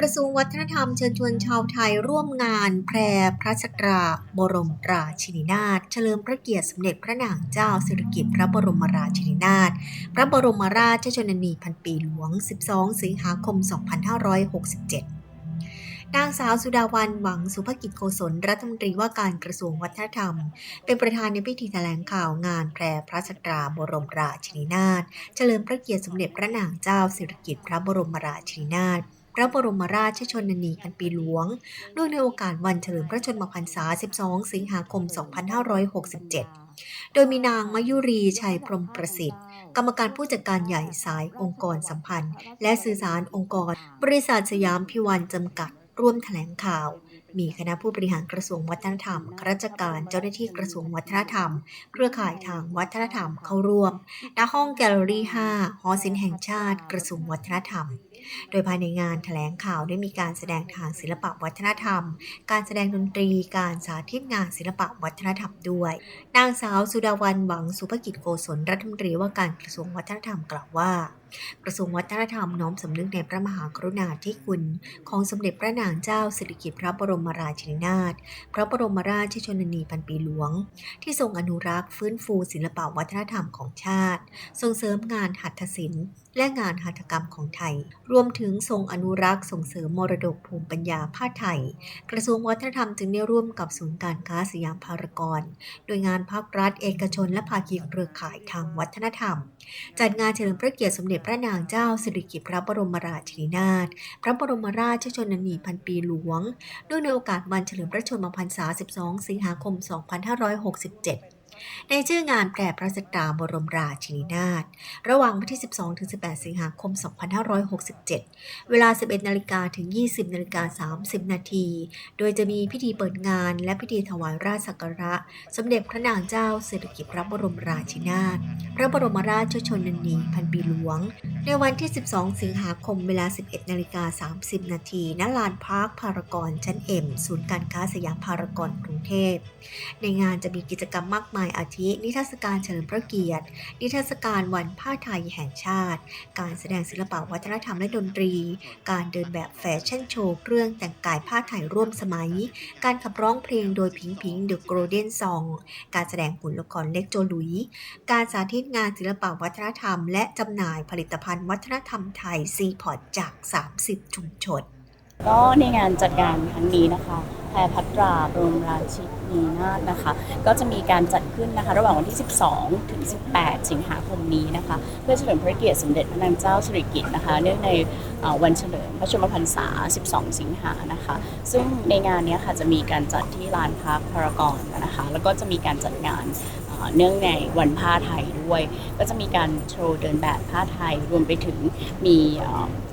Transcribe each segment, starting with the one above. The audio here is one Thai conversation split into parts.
กระทรวงวัฒนธรรมเชิญชวนชาวไทยร่วมงานแพร่พระชตราบรมราชินีนาถเฉลิมพระเกียรติสมเด็จพระนางเจ้าสิริกิติ์พระบรมราชินีนาถพระบรมราชชนนีพันปีหลวง 12 สิงหาคม 2567นางสาวสุดาวันหวังสุภกิจโกศลรัฐมนตรีว่าการกระทรวงวัฒนธรรม เป็นประธานในพิธีแถลงข่าวงานแพร่พระชตราบรมราชินีนาถเฉลิมพระเกียรติสมเด็จพระนางเจ้าสิริกิติ์พระบรมราชินีนาถ พระบรมราชชนนีอันปีหลวงเนื่องในโอกาสวันเฉลิมพระชนมพรรษา 12 สิงหาคม 2567 โดยมีนางมายุรีชัยพรมประสิทธิ์ กรรมการผู้จัดการใหญ่สายองค์กรสัมพันธ์ และสื่อสารองค์กร บริษัทสยามพิวันจำกัด ร่วมแถลงข่าว มีคณะผู้บริหารกระทรวงวัฒนธรรมข้าราชการ เจ้าหน้าที่กระทรวงวัฒนธรรม เครือข่ายทางวัฒนธรรมเข้าร่วม ณ ห้องแกลเลอรี่ 5 หอศิลป์แห่งชาติ กระทรวงวัฒนธรรม โดยภายในงานแถลงข่าวได้มีการแสดงทางศิลปะวัฒนธรรม การแสดงดนตรี การสาธิตงานศิลปะวัฒนธรรมด้วย นางสาวสุดาวันหวังสุภกิจโกศลรัฐมนตรีว่าการกระทรวงวัฒนธรรมกล่าวว่ากระทรวงวัฒนธรรมน้อมสำนึกในพระมหากรุณาธิคุณ ของสมเด็จพระนางเจ้าสิริกิติ์พระบรมราชินีนาถพระบรมราชชนนีพันปีหลวง ที่ทรงอนุรักษ์ฟื้นฟูศิลปวัฒนธรรมของชาติ ส่งเสริมงานหัตถศิลป์ และงานหัตถกรรมของไทย รวมถึงทรงอนุรักษ์ส่งเสริมมรดกภูมิปัญญาผ้าไทย กระทรวงวัฒนธรรมจึงได้ร่วมกับศูนย์การค้าสยามพารากอนโดยงานภาครัฐเอกชน และภาคีเครือข่ายทางวัฒนธรรม จัดงานเฉลิมพระเกียรติสมเด็จพระนางเจ้าสิริกิติ์พระบรมราชินีนาถพระบรมราชชนนีพันปีหลวงเนื่องในโอกาสวันเฉลิมพระชนมพรรษา 12 สิงหาคม 2567 ในชื่องานแปร่พระสตราบรมราชินีนาถระหว่างวันที่ 12ถึง18 สิงหาคม 2567 เวลา 11นาฬิกาถึง 20นาฬิกา30 นาที โดยจะมีพิธีเปิดงานและพิธีถวายราชสักการะ สมเด็จพระนางเจ้าสิริกิติ์พระบรมราชินีนาถพระบรมราชชนนีพันปีหลวง ในวันที่ 12 สิงหาคมเวลา 11นาฬิกา30 นาทีณลานพาร์คพารากอนชั้นเอ็มศูนย์การค้าสยามพารากอนกรุงเทพ ในงานจะมีกิจกรรมมากมายอาทิ นิทรรศการเฉลิมพระเกียรติ นิทรรศการวันผ้าไทยแห่งชาติ การแสดงศิลปะวัฒนธรรมและดนตรี การเดินแบบแฟชั่นโชว์เครื่องแต่งกายผ้าไทยร่วมสมัย การขับร้องเพลงโดยพิงพิงเดอะโกลเด้นซอง การแสดงหุ่นละครเล็กโจลุย การสาธิตงานศิลปะวัฒนธรรม และจำหน่ายผลิตภัณฑ์วัฒนธรรมไทยซีพอร์ตจาก 30 ชุมชน ก็ในงานจัดงานครั้งนี้นะคะแพรพัตราบรมราชินีนาถนะคะ ก็จะมีการจัดขึ้นนะคะ ระหว่างวันที่ 12 ถึง 18 สิงหาคมนี้นะคะ เพื่อเฉลิมพระเกียรติสมเด็จพระนางเจ้าสิริกิติ์นะคะ เนื่องในวันเฉลิมพระชนมพรรษา 12 สิงหานะคะ ซึ่งในงานนี้ค่ะจะมีการจัดที่ลานพักพารากอนนะคะ แล้วก็จะมีการจัดงาน เนื่องในวันผ้าไทยด้วย ก็จะมีการโชว์เดินแบบผ้าไทย รวมไปถึงมี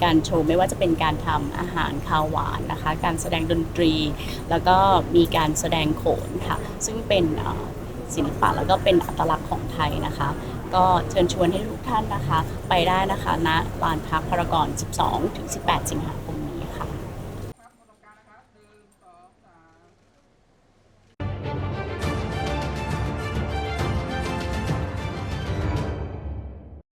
การโชว์ไม่ว่าจะเป็นการทำอาหารคาวหวานนะคะ การแสดงดนตรี แล้วก็มีการแสดงโขนค่ะ ซึ่งเป็นศิลปะแล้วก็เป็นอัตลักษณ์ของไทยนะคะ ก็เชิญชวนให้ทุกท่านนะคะ ไปได้นะคะณลานพักพารากอน 12ถึง18 สิงหาคม